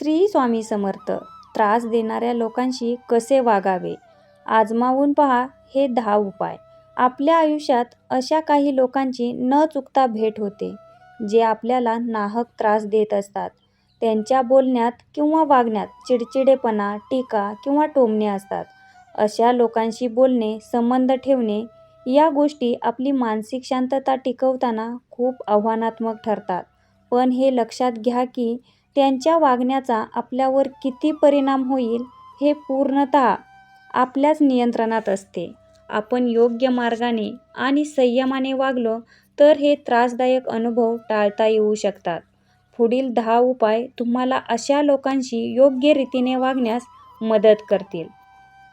श्री स्वामी समर्थ त्रास देणाऱ्या लोकांशी कसे वागावे? आजमावून पहा हे दहा उपाय. आपल्या आयुष्यात अशा काही लोकांची न चुकता भेट होते जे आपल्याला नाहक त्रास देत असतात. त्यांच्या बोलण्यात किंवा वागण्यात चिडचिडेपणा टीका किंवा टोमणे असतात. अशा लोकांशी बोलणे संबंध ठेवणे या गोष्टी आपली मानसिक शांतता टिकवताना खूप आव्हानात्मक ठरतात. पण हे लक्षात घ्या की त्यांच्या वागण्याचा आपल्यावर किती परिणाम होईल हे पूर्णतः आपल्याच नियंत्रणात असते. आपण योग्य मार्गाने आणि संयमाने वागलो तर हे त्रासदायक अनुभव टाळता येऊ शकतात. पुढील दहा उपाय तुम्हाला अशा लोकांशी योग्य रीतीने वागण्यास मदत करतील.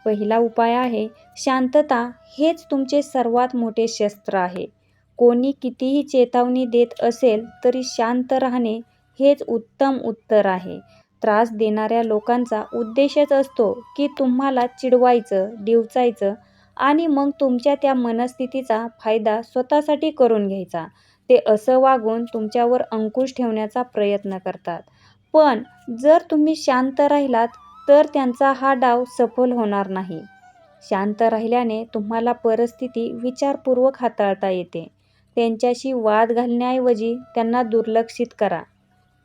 पहिला उपाय आहे शांतता हेच तुमचे सर्वात मोठे शस्त्र आहे. कोणी कितीही चेतावणी देत असेल तरी शांत राहणे हेच उत्तम उत्तर आहे. त्रास देणाऱ्या लोकांचा उद्देशच असतो की तुम्हाला चिडवायचं डिवचायचं आणि मग तुमच्या त्या मनस्थितीचा फायदा स्वतःसाठी करून घ्यायचा. ते असं वागून तुमच्यावर अंकुश ठेवण्याचा प्रयत्न करतात. पण जर तुम्ही शांत राहिलात तर त्यांचा हा डाव सफल होणार नाही. शांत राहिल्याने तुम्हाला परिस्थिती विचारपूर्वक हाताळता येते. त्यांच्याशी वाद घालण्याऐवजी त्यांना दुर्लक्षित करा.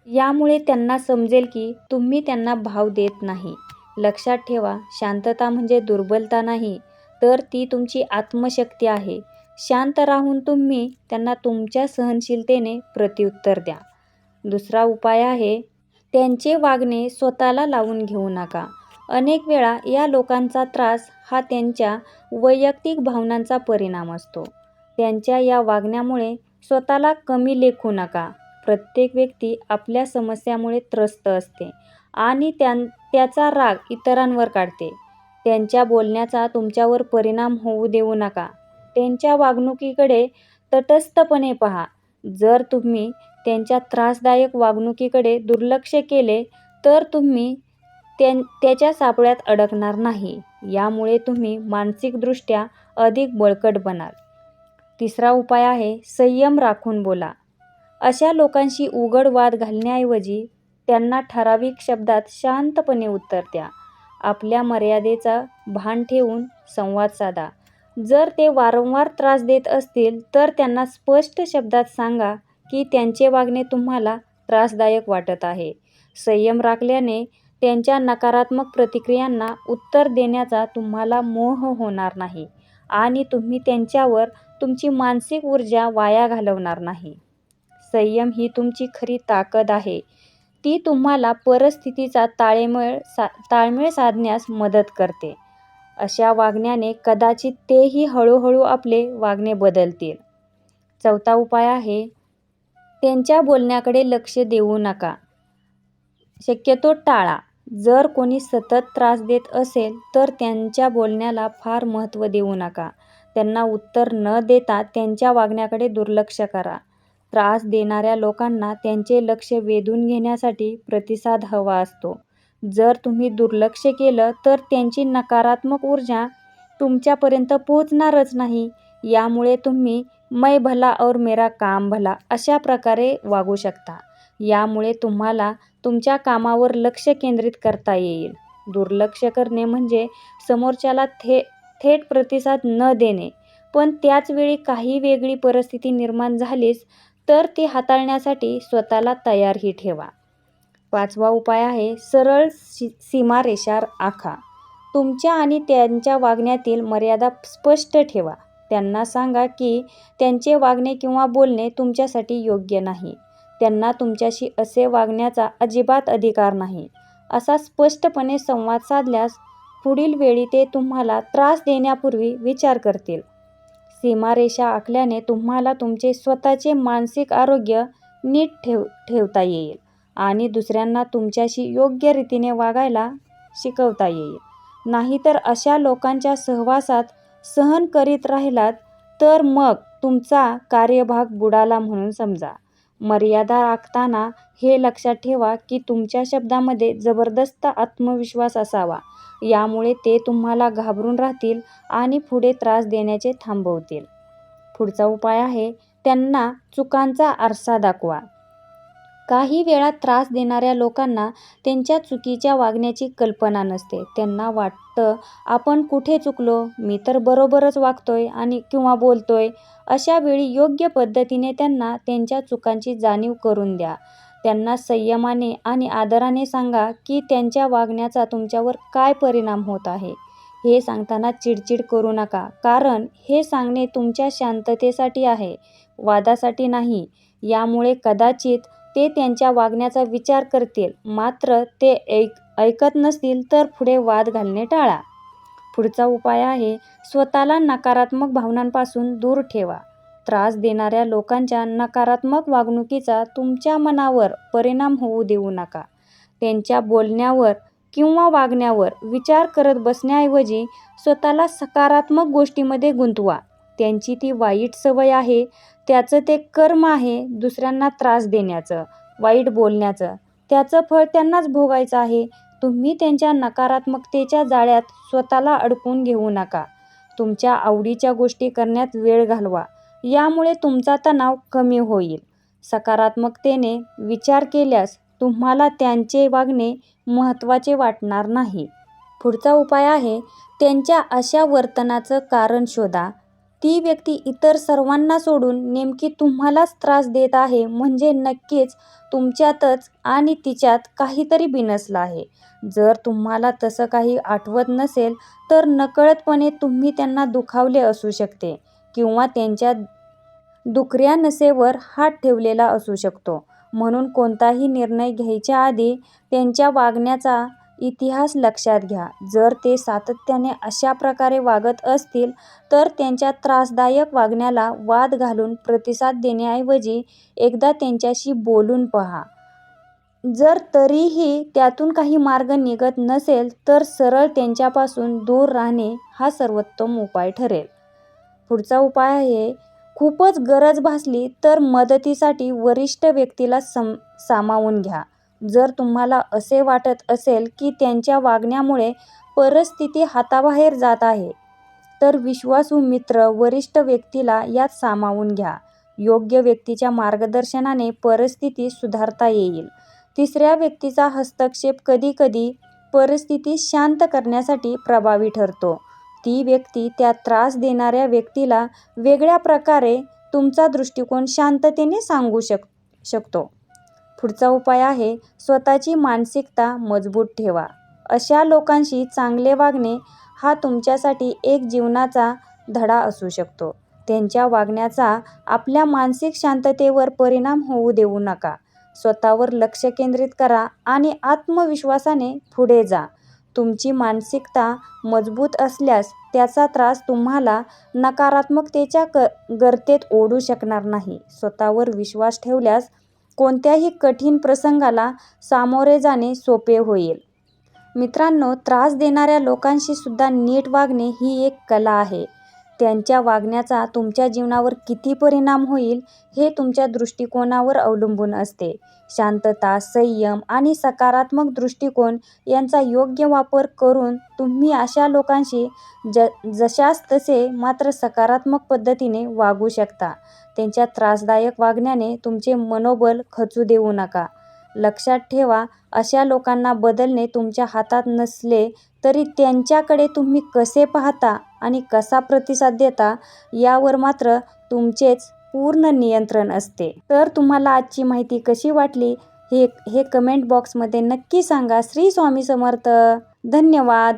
यामुळे त्यांना समजेल की तुम्ही त्यांना भाव देत नाही. लक्षात ठेवा शांतता म्हणजे दुर्बलता नाही तर ती तुमची आत्मशक्ती आहे. शांत राहून तुम्ही त्यांना तुमच्या सहनशीलतेने प्रत्युत्तर द्या. दुसरा उपाय आहे त्यांचे वागणे स्वतःला लावून घेऊ नका. अनेक वेळा या लोकांचा त्रास हा त्यांच्या वैयक्तिक भावनांचा परिणाम असतो. त्यांच्या या वागण्यामुळे स्वतःला कमी लेखू नका. प्रत्येक व्यक्ती आपल्या समस्यामुळे त्रस्त असते आणि त्यां त्याचा राग इतरांवर काढते. त्यांच्या बोलण्याचा तुमच्यावर परिणाम होऊ देऊ नका. त्यांच्या वागणुकीकडे तटस्थपणे पहा. जर तुम्ही त्यांच्या त्रासदायक वागणुकीकडे दुर्लक्ष केले तर तुम्ही त्यां त्याच्या सापळ्यात अडकणार नाही. यामुळे तुम्ही मानसिकदृष्ट्या अधिक बळकट बनाल. तिसरा उपाय आहे संयम राखून बोला. अशा लोकांशी उघड वाद घालण्याऐवजी त्यांना ठराविक शब्दात शांतपणे उत्तर द्या. आपल्या मर्यादेचा भान ठेवून संवाद साधा. जर ते वारंवार त्रास देत असतील तर त्यांना स्पष्ट शब्दात सांगा की त्यांचे वागणे तुम्हाला त्रासदायक वाटत आहे. संयम राखल्याने त्यांच्या नकारात्मक प्रतिक्रियांना उत्तर देण्याचा तुम्हाला मोह होणार नाही आणि तुम्ही त्यांच्यावर तुमची मानसिक ऊर्जा वाया घालवणार नाही. संयम ही तुमची खरी ताकद आहे. ती तुम्हाला परिस्थितीचा ताळेमेळ सा ताळमेळ साधण्यास मदत करते. अशा वागण्याने कदाचित तेही हळूहळू आपले वागणे बदलतील. चौथा उपाय आहे त्यांच्या बोलण्याकडे लक्ष देऊ नका. शक्यतो टाळा. जर कोणी सतत त्रास देत असेल तर त्यांच्या बोलण्याला फार महत्त्व देऊ नका. त्यांना उत्तर न देता त्यांच्या वागण्याकडे दुर्लक्ष करा. त्रास देणाऱ्या लोकांना त्यांचे लक्ष वेधून घेण्यासाठी प्रतिसाद हवा असतो. जर तुम्ही दुर्लक्ष केलं तर त्यांची नकारात्मक ऊर्जा तुमच्यापर्यंत पोहोचणारच नाही. यामुळे तुम्ही मै भला और मेरा काम भला अशा प्रकारे वागू शकता. यामुळे तुम्हाला तुमच्या कामावर लक्ष केंद्रित करता येईल. दुर्लक्ष करणे म्हणजे समोरच्याला थे थेट प्रतिसाद न देणे. पण त्याच वेळी काही वेगळी परिस्थिती निर्माण झालीच तर ती हाताळण्यासाठी स्वतःला तयारही ठेवा. पाचवा उपाय आहे सरळ सी सीमारेषा आखा. तुमच्या आणि त्यांच्या वागण्यातील मर्यादा स्पष्ट ठेवा. त्यांना सांगा की त्यांचे वागणे किंवा बोलणे तुमच्यासाठी योग्य नाही. त्यांना तुमच्याशी असे वागण्याचा अजिबात अधिकार नाही. असा स्पष्टपणे संवाद साधल्यास पुढील वेळी ते तुम्हाला त्रास देण्यापूर्वी विचार करतील. सीमारेषा आखल्याने तुम्हाला तुमचे स्वतःचे मानसिक आरोग्य नीट ठेव ठेवता येईल आणि दुसऱ्यांना तुमच्याशी योग्य रीतीने वागायला शिकवता येईल. नाहीतर अशा लोकांच्या सहवासात सहन करीत राहिलात तर मग तुमचा कार्यभाग बुडाला म्हणून समजा. मर्यादा राखताना हे लक्षात ठेवा की तुमच्या शब्दामध्ये जबरदस्त आत्मविश्वास असावा. यामुळे ते तुम्हाला घाबरून राहतील आणि पुढे त्रास देण्याचे थांबवतील पुढचा उपाय आहे त्यांना चुकांचा आरसा दाखवा काही वेळा त्रास देणाऱ्या लोकांना त्यांच्या चुकीच्या वागण्याची कल्पना नसते. त्यांना वाटतं आपण कुठे चुकलो? मी तर बरोबरच वागतोय आणि किंवा बोलतोय. अशा वेळी योग्य पद्धतीने त्यांना त्यांच्या चुकांची जाणीव करून द्या. त्यांना संयमाने आणि आदराने सांगा की त्यांच्या वागण्याचा तुमच्यावर काय परिणाम होत आहे. हे सांगताना चिडचिड करू नका कारण हे सांगणे तुमच्या शांततेसाठी आहे, वादासाठी नाही. यामुळे कदाचित ते त्यांच्या वागण्याचा विचार करतील मात्र ते ऐकत नसतील तर पुढे वाद घालणे टाळा. पुढचा उपाय आहे स्वतःला नकारात्मक भावनांपासून दूर ठेवा. त्रास देणाऱ्या लोकांच्या नकारात्मक वागणुकीचा तुमच्या मनावर परिणाम होऊ देऊ नका. त्यांच्या बोलण्यावर किंवा वागण्यावर विचार करत बसण्याऐवजी स्वतःला सकारात्मक गोष्टीमध्ये गुंतवा. त्यांची ती वाईट सवय आहे, त्याचं ते कर्म आहे दुसऱ्यांना त्रास देण्याचं, वाईट बोलण्याचं. त्याचं फळ त्यांनाच भोगायचं आहे. तुम्ही त्यांच्या नकारात्मकतेच्या जाळ्यात स्वतःला अडकून घेऊ नका. तुमच्या आवडीच्या गोष्टी करण्यात वेळ घालवा. यामुळे तुमचा तणाव कमी होईल. सकारात्मकतेने विचार केल्यास तुम्हाला त्यांचे वागणे महत्त्वाचे वाटणार नाही. पुढचा उपाय आहे त्यांच्या अशा वर्तनाचं कारण शोधा. ती व्यक्ती इतर सर्वांना सोडून नेमकी तुम्हालाच त्रास देत आहे म्हणजे नक्कीच तुमच्यातच आणि तिच्यात काहीतरी बिनसलं आहे. जर तुम्हाला तसं काही आठवत नसेल तर नकळतपणे तुम्ही त्यांना दुखावले असू शकते किंवा त्यांच्या दुखऱ्या नसेवर हात ठेवलेला असू शकतो. म्हणून कोणताही निर्णय घ्यायच्या आधी त्यांच्या वागण्याचा इतिहास लक्षात घ्या. जर ते सातत्याने अशा प्रकारे वागत असतील तर त्यांच्या त्रासदायक वागण्याला वाद घालून प्रतिसाद देण्याऐवजी एकदा त्यांच्याशी बोलून पहा. जर तरीही त्यातून काही मार्ग निघत नसेल तर सरळ त्यांच्यापासून दूर राहणे हा सर्वोत्तम उपाय ठरेल. पुढचा उपाय आहे खूपच गरज भासली तर मदतीसाठी वरिष्ठ व्यक्तीला सम सामावून घ्या. जर तुम्हाला असे वाटत असेल की त्यांच्या वागण्यामुळे परिस्थिती हाताबाहेर जात आहे तर विश्वासू मित्र, वरिष्ठ व्यक्तीला यात सामावून घ्या. योग्य व्यक्तीच्या मार्गदर्शनाने परिस्थिती सुधारता येईल. तिसऱ्या व्यक्तीचा हस्तक्षेप कधीकधी परिस्थिती शांत करण्यासाठी प्रभावी ठरतो. ती व्यक्ती त्या त्रास देणाऱ्या व्यक्तीला वेगळ्या प्रकारे तुमचा दृष्टिकोन शांततेने सांगू शक शकतो. पुढचा उपाय आहे स्वतःची मानसिकता मजबूत ठेवा. अशा लोकांशी चांगले वागणे हा तुमच्यासाठी एक जीवनाचा धडा असू शकतो. त्यांच्या वागण्याचा आपल्या मानसिक शांततेवर परिणाम होऊ देऊ नका. स्वतःवर लक्ष केंद्रित करा आणि आत्मविश्वासाने पुढे जा. तुमची मानसिकता मजबूत असल्यास त्याचा त्रास तुम्हाला नकारात्मकतेच्या गर्तेत ओढू शकणार नाही. स्वतःवर विश्वास ठेवल्यास कोणत्याही कठीण प्रसंगाला सामोरे जाणे सोपे होईल. मित्रांनो, त्रास देणाऱ्या लोकांशी सुद्धा नीट वागणे ही एक कला आहे. त्यांच्या वागण्याचा तुमच्या जीवनावर किती परिणाम होईल हे तुमच्या दृष्टिकोनावर अवलंबून असते. शांतता, संयम आणि सकारात्मक दृष्टिकोन यांचा योग्य वापर करून तुम्ही अशा लोकांशी जशास तसे मात्र सकारात्मक पद्धतीने वागू शकता. त्यांच्या त्रासदायक वागण्याने तुमचे मनोबल खचू देऊ नका. लक्षात ठेवा अशा लोकांना बदलणे तुमच्या हातात नसले तरी त्यांच्याकडे तुम्ही कसे पाहता आणि कसा प्रतिसाद देता यावर मात्र तुमचेच पूर्ण नियंत्रण असते. तर तुम्हाला आजची माहिती कशी वाटली हे हे कमेंट बॉक्समध्ये नक्की सांगा. श्री स्वामी समर्थ. धन्यवाद.